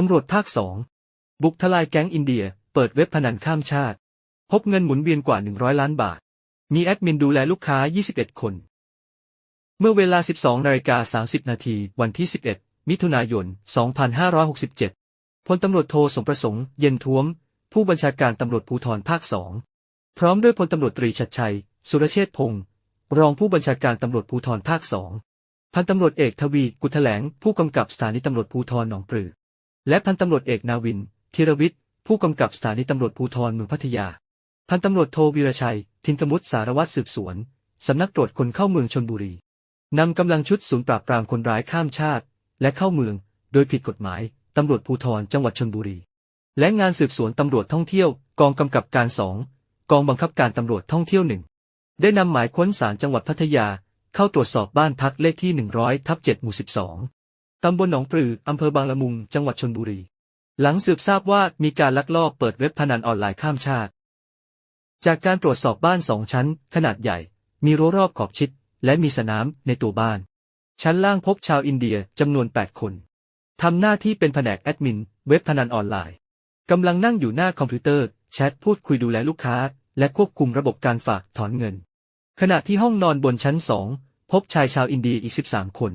ตำรวจภาคสองบุกทลายแก๊งอินเดีย เปิดเว็บพนันข้ามชาติ พบเงินหมุนเวียนกว่า 100 ล้านบาท มีแอดมินดูแลลูกค้า 21 คน เมื่อเวลา 12นาฬิกา30 นาทีวันที่ 11 มิถุนายน 2567 พลตำรวจโทสมประสงค์ เย็นท้วม ผู้บัญชาการตำรวจภูธรภาคสองพร้อมด้วยพลตำรวจตรีชัดชัย สุรเชษฐพงศ์รองผู้บัญชาการตำรวจภูธรภาคสองพันตำรวจเอกทวี กุลแถลง ผู้กำกับสถานีตำรวจภูธรหนองปลือ และพันตำรวจเอกนาวินธีรวิทย์ผู้กำกับสถานีตำรวจภูธรเมืองพัทยา พันตำรวจโทวีรชัย ทินกมุตสารวัตรสืบสวน สำนักตรวจคนเข้าเมืองชนบุรี นำกำลังชุดศูนย์ปราบปรามคนร้ายข้ามชาติ และเข้าเมือง โดยผิดกฎหมาย ตำรวจภูธรจังหวัดชนบุรี และงานสืบสวนตำรวจท่องเที่ยว กองกำกับการสองกองบังคับการตำรวจท่องเที่ยวหนึ่งได้นำหมายค้นศาลจังหวัดพัทยา เข้าตรวจสอบบ้านพักเลขที่ 100ทับ7หมู่12 ตำบลหนองปลือ อำเภอบางละมุง จังหวัดชนบุรี หลังสืบทราบว่ามีการลักลอบเปิดเว็บพนันออนไลน์ข้ามชาติ จากการตรวจสอบบ้านสองชั้น ขนาดใหญ่ มีรั้วรอบขอบชิด และมีสนามในตัวบ้าน ชั้นล่างพบชาวอินเดียจำนวน 8 คนทำหน้าที่เป็นแผนกแอดมิน เว็บพนันออนไลน์กำลังนั่งอยู่หน้าคอมพิวเตอร์ แชทพูดคุยดูแลลูกค้า และควบคุมระบบการฝากถอนเงิน ขณะที่ห้องนอนบนชั้นสองพบชายชาวอินเดียอีก 13 คน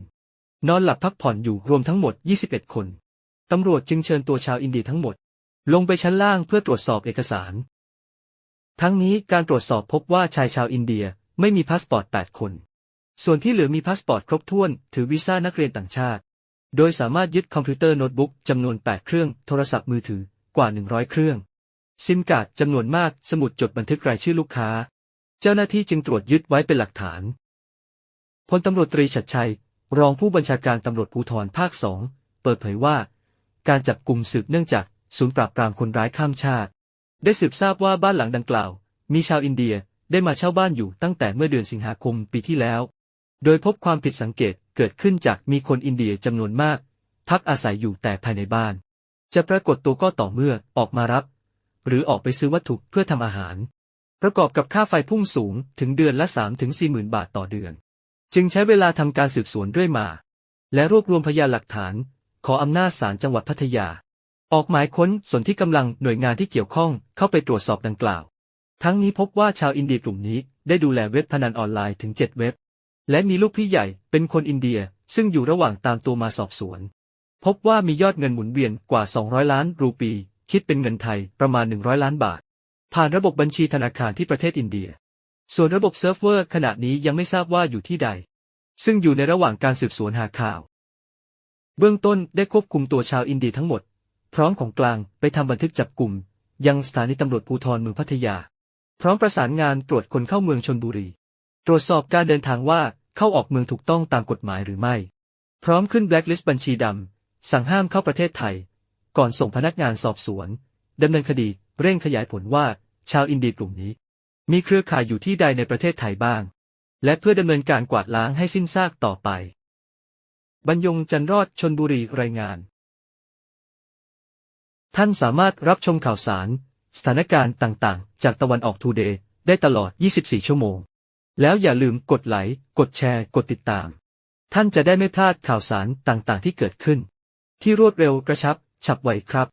นอนหลับพักผ่อนอยู่รวมทั้งหมด 21 คน ตำรวจจึงเชิญตัวชาวอินเดียทั้งหมด ลงไปชั้นล่างเพื่อตรวจสอบเอกสาร ทั้งนี้การตรวจสอบพบว่าชายชาวอินเดียไม่มีพาสปอร์ต 8 คน ส่วนที่เหลือมีพาสปอร์ตครบถ้วน ถือวีซ่านักเรียนต่างชาติ โดยสามารถยึดคอมพิวเตอร์โน้ตบุ๊กจำนวน 8 เครื่อง โทรศัพท์มือถือกว่า 100 เครื่อง ซิมการ์ดจำนวนมาก สมุดจดบันทึกรายชื่อลูกค้า เจ้าหน้าที่จึงตรวจยึดไว้เป็นหลักฐานพลตำรวจตรีชัดชัย รองผู้บัญชาการตำรวจภูธรภาคสองเปิดเผยว่า การจับกลุ่มสืบเนื่องจากศูนย์ปราบปรามคนร้ายข้ามชาติ ได้สืบทราบว่าบ้านหลังดังกล่าว มีชาวอินเดียได้มาเช่าบ้านอยู่ตั้งแต่เมื่อเดือนสิงหาคมปีที่แล้ว โดยพบความผิดสังเกตเกิดขึ้นจากมีคนอินเดียจำนวนมาก พักอาศัยอยู่แต่ภายในบ้าน จะปรากฏตัวก็ต่อเมื่อออกมารับ หรือออกไปซื้อวัตถุเพื่อทำอาหาร ประกอบกับค่าไฟพุ่งสูงถึงเดือนละ3ถึง4หมื่นบาทต่อเดือน จึงใช้เวลาทำการสืบสวนด้วยมา และรวบรวมพยานหลักฐาน ขออำนาจศาลจังหวัดพัทยา ออกหมายค้นส่วนที่กำลังหน่วยงานที่เกี่ยวข้องเข้าไปตรวจสอบดังกล่าว ทั้งนี้พบว่าชาวอินเดียกลุ่มนี้ได้ดูแลเว็บพนันออนไลน์ถึง 7 เว็บ และมีลูกพี่ใหญ่เป็นคนอินเดียซึ่งอยู่ระหว่างตามตัวมาสอบสวน พบว่ามียอดเงินหมุนเวียนกว่า 200 ล้านรูปี คิดเป็นเงินไทยประมาณ 100 ล้านบาท ผ่านระบบบัญชีธนาคารที่ประเทศอินเดีย ส่วนระบบเซิร์ฟเวอร์ขณะนี้ยังไม่ทราบว่าอยู่ที่ใด ซึ่งอยู่ในระหว่างการสืบสวนหาข่าว เบื้องต้นได้ควบคุมตัวชาวอินเดียทั้งหมด พร้อมของกลางไปทำบันทึกจับกลุ่ม ยังสถานีตำรวจภูธรเมืองพัทยา พร้อมประสานงานตรวจคนเข้าเมืองชนบุรี ตรวจสอบการเดินทางว่าเข้าออกเมืองถูกต้องตามกฎหมายหรือไม่ พร้อมขึ้นแบล็คลิสต์บัญชีดำสั่งห้ามเข้าประเทศไทย ก่อนส่งพนักงานสอบสวนดำเนินคดีเร่งขยายผลว่าชาวอินเดียกลุ่มนี้ มีเครือข่ายอยู่ที่ใดในประเทศไทยบ้าง และเพื่อดำเนินการกวาดล้างให้สิ้นซากต่อไป บรรยงจันรอดชนบุรีรายงาน ท่านสามารถรับชมข่าวสาร สถานการณ์ต่างๆ จากตะวันออกทูเดย์ได้ตลอด 24 ชั่วโมง แล้วอย่าลืมกดไลค์ กดแชร์ กดติดตาม ท่านจะได้ไม่พลาดข่าวสารต่างๆ ที่เกิดขึ้น ที่รวดเร็วกระชับ ฉับไวครับ